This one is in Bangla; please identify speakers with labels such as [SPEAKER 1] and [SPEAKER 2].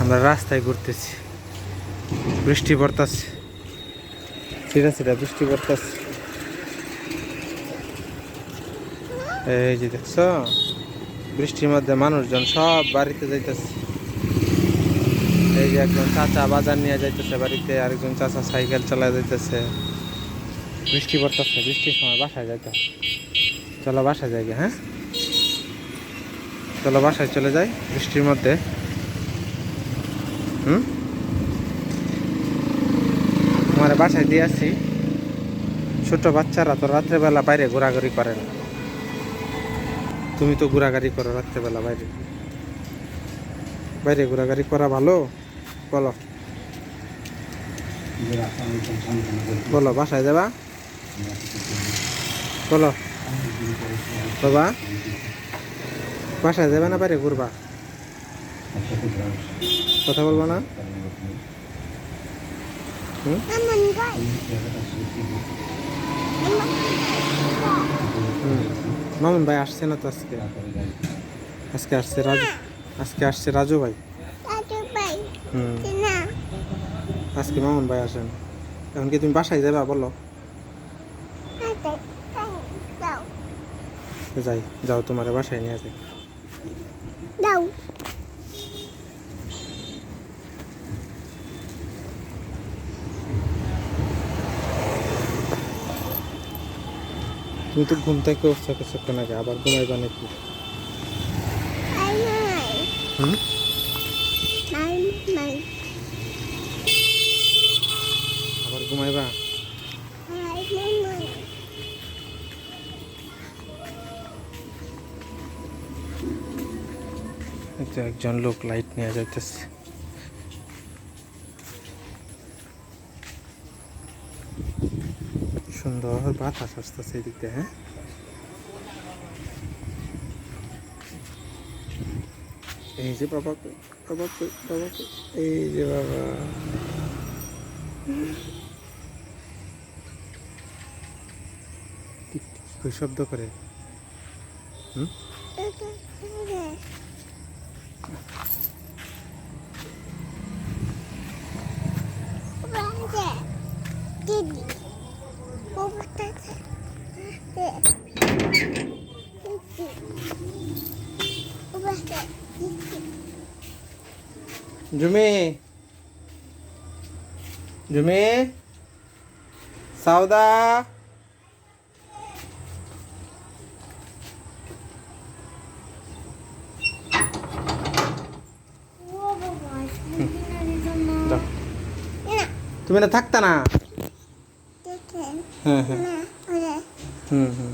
[SPEAKER 1] আমরা রাস্তায় ঘুরতেছি। বৃষ্টি পড়তাছে। সেটা সেটা বৃষ্টি পড়তাছে। এই যে দেখছ, বৃষ্টির মধ্যে মানুষজন সব বাড়িতে যাইতেছে। এই যে একজন চাচা বাজার নিয়ে যাইতেছে বাড়িতে, আরেকজন চাচা সাইকেল চালায় যাইতেছে। বৃষ্টি পড়তেছে, বৃষ্টির সময় বাসায় যাইতে। চলো বাসায় যাই হ্যাঁ? চলো বাসায় চলে যাই বৃষ্টির মধ্যে। হুম? আমার বাসায় দিয়ে ছোট বাচ্চারা তো রাত্রেবেলা বাইরে ঘোরাঘুরি করে না। তুমি তো ঘোরাঘুরি করো রাত্রেবেলা বাইরে। বাইরে ঘোরাঘুরি করা ভালো? বলো। বলো, বাসায় যাবা? বলো। বাবা? বাসায় যাবে না বাইরে ঘুরবা? কথা বলব না। মামুন ভাই আসছে না তো আজকে। আজকে আসছে রাজু। আজকে আসছে রাজু ভাই। আজকে মামুন ভাই আসেন। এখন কি তুমি বাসায় যাবা বলো? যাই, যাও তোমার বাসায় নিয়ে যাই। তুমি তো ঘুম থেকে উঠছো কিছুক্ষণ আগে, আবার ঘুমাইবা নাকি? আবার ঘুমাইবা? একজন লোক লাইট নিয়ে যাইতেছে। সুন্দর বাতাস আসতেছে এদিক হ্যাঁ? এই যে বাবা এই যে বাবা। শব্দ করে? হুম? জুমি। জুমি। সাউদা। তুমি না থাকতা না। হ্যাঁ। হ্যাঁ হুম হুম।